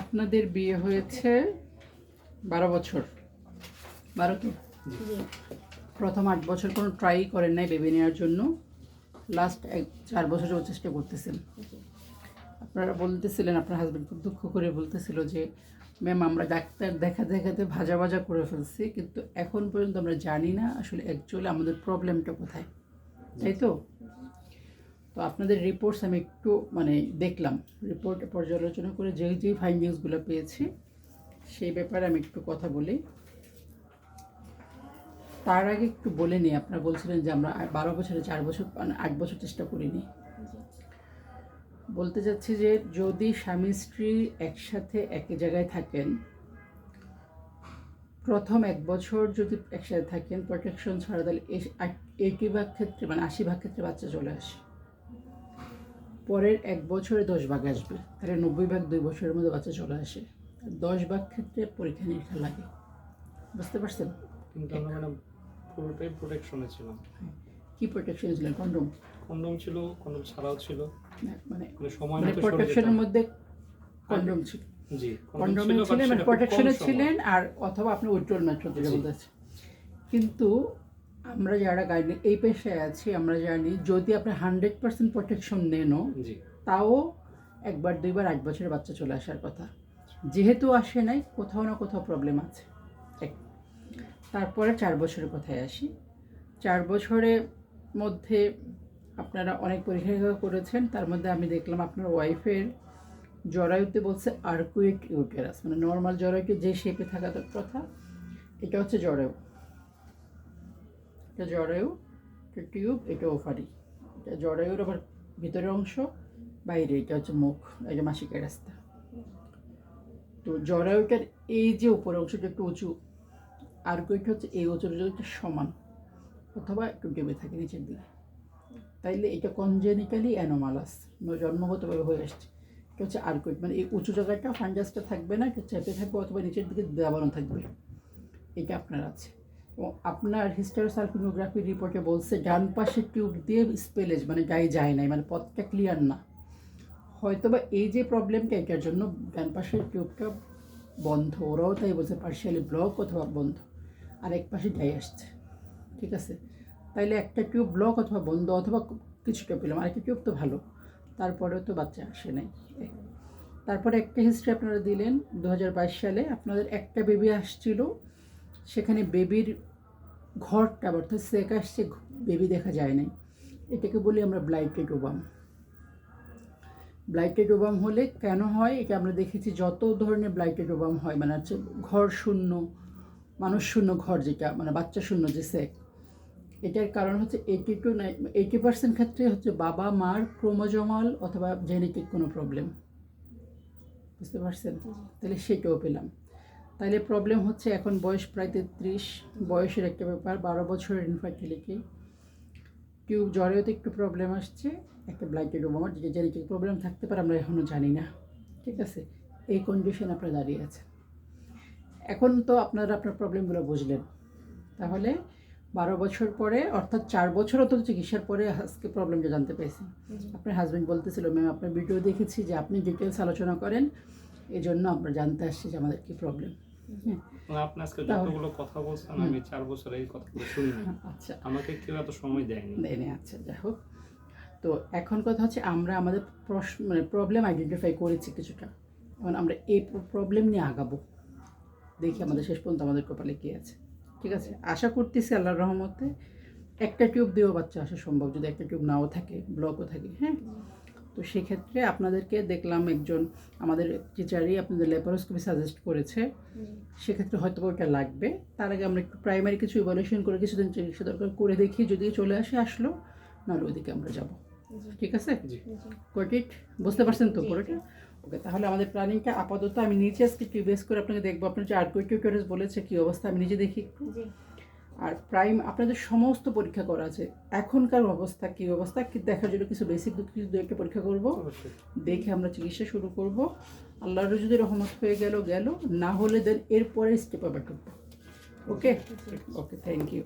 আপনাদের বিয়ে হয়েছে বারো বছর। বারো তো প্রথম আট বছর কোনো ট্রাই করেন নাই বেবি নেওয়ার জন্য। লাস্ট এক, চার বছরেও চেষ্টা করতেছেন। আপনারা বলতেছিলেন, আপনার হাজব্যান্ড খুব দুঃখ করে বলতেছিল যে ম্যাম আমরা ডাক্তার দেখা দেখাতে ভাজা ভাজা করে ফেলছি, কিন্তু এখন পর্যন্ত আমরা জানি না আসলে অ্যাকচুয়ালি আমাদের প্রবলেমটা কোথায়। তাই তো? তো আপনাদের রিপোর্টস আমি একটু মানে দেখলাম। রিপোর্ট পর্যালোচনা করে যেই যেই ফাইন্ডিংসগুলো পেয়েছি, সেই ব্যাপারে আমি একটু কথা বলি। তার আগে একটু বলে নিই, আপনারা বলছিলেন যে আমরা বারো বছরে চার বছর মানে আট বছর চেষ্টা করিনি। বলতে চাচ্ছি যে যদি স্বামী স্ত্রী একসাথে একই জায়গায় থাকেন, প্রথম এক বছর যদি একসাথে থাকেন প্রোটেকশন ছাড়া তাহলে এইটি ভাগ ক্ষেত্রে মানে আশি ভাগ ক্ষেত্রে বাচ্চা চলে আসে। পরের এক বছরে দশ ভাগ আসবে। তাহলে নব্বই ভাগ দুই বছরের মধ্যে বাচ্চা চলে আসে। দশ ভাগ ক্ষেত্রে পরীক্ষা নিরীক্ষা লাগে। বুঝতে পারছেন? কিন্তু আমরা ম্যাডাম পুরোটাই প্রোটেকশনে ছিলাম। কি প্রোটেকশন ছিলেন কন্ডম কন্ডম ছিল কন্ডম ছাড়াও ছিল। মানে মানে সময় মানে প্রোটেকশনের মধ্যে কন্ডম ছিল। জি কন্ডমে ছিল, ছিলেন মানে প্রোটেকশনে ছিলেন আর অথবা আপনি উইথড্রল মেথড যেটা জি। বলতেছে কিন্তু আমরা যারা গাইডলাইন এই পেশায় আছি আমরা জানি যদি আপনি হান্ড্রেড পার্সেন্ট প্রোটেকশন নেনও জি। তাও একবার দুইবার আট বছরের বাচ্চা চলে আসার কথা। যেহেতু আসে নাই কোথাও না কোথাও প্রবলেম আছে। এক। তারপরে চার বছরের কথায় আসি। চার বছরের মধ্যে আপনারা অনেক পরীক্ষা করেছেন তার মধ্যে আমি দেখলাম আপনার ওয়াইফের জরায়ুতে বলছে আর্কুইট ইউটেরাস মানে নর্মাল জরায়ুতে যে শেপে থাকা কথা এটা হচ্ছে জরায়ু। এটা জরায়ু, এটা টিউব, এটা ওভারি। এটা জরায়ুর আবার ভিতরের অংশ, বাইরে, এটা হচ্ছে মুখ, এটা মাসিকের রাস্তা। তো জরায়ুটার এই যে উপরের অংশটা একটু উঁচু, আর কয়েকটা হচ্ছে এই উঁচুর একটু সমান, অথবা একটু ডেবে থাকে নিচের দিকে। তাইলে এটা কনজেনিক্যালি অ্যানোমালাস জন্মগতভাবে হয়ে আসছে। এটা হচ্ছে আর্কুইট মানে এই উঁচু জায়গাটা ফান্ডাসটা থাকবে না এটা চেপে থাকবে, অথবা নিচের দিকে দাবানো থাকবে। এটা আপনার আছে। আপনার হিস্টোসালফিনোগ্রাফি রিপোর্টে বলছে, ডান পাশে টিউব দিয়ে স্পেলেজ মানে গায়ে যায় নাই মানে পথটা ক্লিয়ার না। হয়তোবা এই যে প্রবলেমটা এটার জন্য ডান পাশের টিউবটা বন্ধ, ওরাও তাই বলছে পার্শিয়ালি ব্লক অথবা বন্ধ আর এক পাশে যাই আসছে, ঠিক আছে? তাইলে একটা টিউব ব্লক অথবা বন্ধ, অথবা কিছুটা পেলাম আরেকটা টিউব তো ভালো, তারপরেও তো বাচ্চা আসে নাই। তারপরে একটা হিস্ট্রি আপনারা দিলেন দু হাজার বাইশ সালে, আপনাদের একটা বেবি আসছিল সেখানে বেবির ঘরটা অর্থাৎ সেক আসছে বেবি দেখা যায় নাই। এটাকে বলি আমরা ব্লাইটেড ওবাম ব্লাইটেড ওবাম হলে কেন হয়? এটা আমরা দেখেছি যত ধরনের ব্লাইটেড ওবাম হয় মানে হচ্ছে ঘর শূন্য মানুষ শূন্য ঘর যেটা মানে বাচ্চা শূন্য যে সেক এটার কারণ হচ্ছে এইটি টু এইটি পার্সেন্ট ক্ষেত্রে হচ্ছে বাবা মার ক্রোমোজমাল অথবা জেনেটিক কোনো প্রবলেম। বুঝতে পারছেন? তাহলে সেটাও পেলাম। তাহলে প্রবলেম হচ্ছে এখন বয়স প্রায় তেত্রিশ বয়সের একটা ব্যাপার বারো বছরের ইনফার্টিলিটি টিউব জ্বরেও তো একটু প্রবলেম আসছে একটা ব্লাইটেড ওমার যে জেনেটিক প্রবলেম থাকতে পারে আমরা এখনও জানি না ঠিক আছে? এই কন্ডিশন আপনার দাঁড়িয়ে আছে। এখন তো আপনারা আপনার প্রবলেমগুলো বুঝলেন। তাহলে বারো বছর পরে অর্থাৎ চার বছর অত চিকিৎসার পরে আজকে প্রবলেমটা জানতে পেরেছি। আপনার হাজব্যান্ড বলতেছিল ম্যাম আপনার ভিডিও দেখেছি যে আপনি ডিটেলস আলোচনা করেন এই জন্য আমরা জানতে আসছি যে আমাদের কী প্রবলেম হ্যাঁ। মানে আপনি যতগুলো কথা বলছেন আমি চার বছর এই কথাগুলো শুনিনি আচ্ছা। আমাকে কেউ এত সময় দেয়নি। এনে আচ্ছা যাই হোক। তো এখন কথা হচ্ছে আমরা আমাদের প্রশ্ন মানে প্রবলেম আইডেন্টিফাই করেছি কিছুটা। এখন আমরা এই প্রবলেম নিয়ে আগাবো। দেখি আমাদের শেষ পর্যন্ত আমাদের কপালে কী আছে। ঠিক আছে? আশা করতেছি আল্লাহর রহমতে একটা টিউব দিয়েও বাচ্চা আসা সম্ভব। যদি একটা টিউব নাও থাকে ব্লকও থাকে হ্যাঁ? তো সেক্ষেত্রে আপনাদেরকে দেখলাম একজন আমাদের টিচারই আপনাদের ল্যাপারোস্কোপি সাজেস্ট করেছে। সেক্ষেত্রে হয়তো ওটা লাগবে। তার আগে আমরা একটু প্রাইমারি কিছু ইভ্যালুয়েশন করে কিছুদিন চিকিৎসা দরকার করে দেখি যদি চলে আসে আসলো নাহলে ওইদিকে আমরা যাব। ঠিক আছে? কোটিট বুঝতে পারছেন তো পুরোটা? ওকে তাহলে আমাদের প্ল্যানিংটা আপাতত আমি নিচে আজকে টিউবেস করে আপনাকে দেখব। আপনার যে আর্কুইট টিউটোরিয়াস বলেছে কী অবস্থা আমি নিজে দেখি একটু। জি। আর প্রাইম আপনাদের সমস্ত পরীক্ষা করা আছে। এখনকার অবস্থা কী অবস্থা? কি দেখার জন্য কিছু বেসিক কিছু দু একটা পরীক্ষা করব? দেখে আমরা চিকিৎসা শুরু করব। আল্লাহর যদি রহমত হয়ে গেল গেল। না হলে দেন এরপরে স্টেপ আবার করব ওকে ওকে থ্যাংক ইউ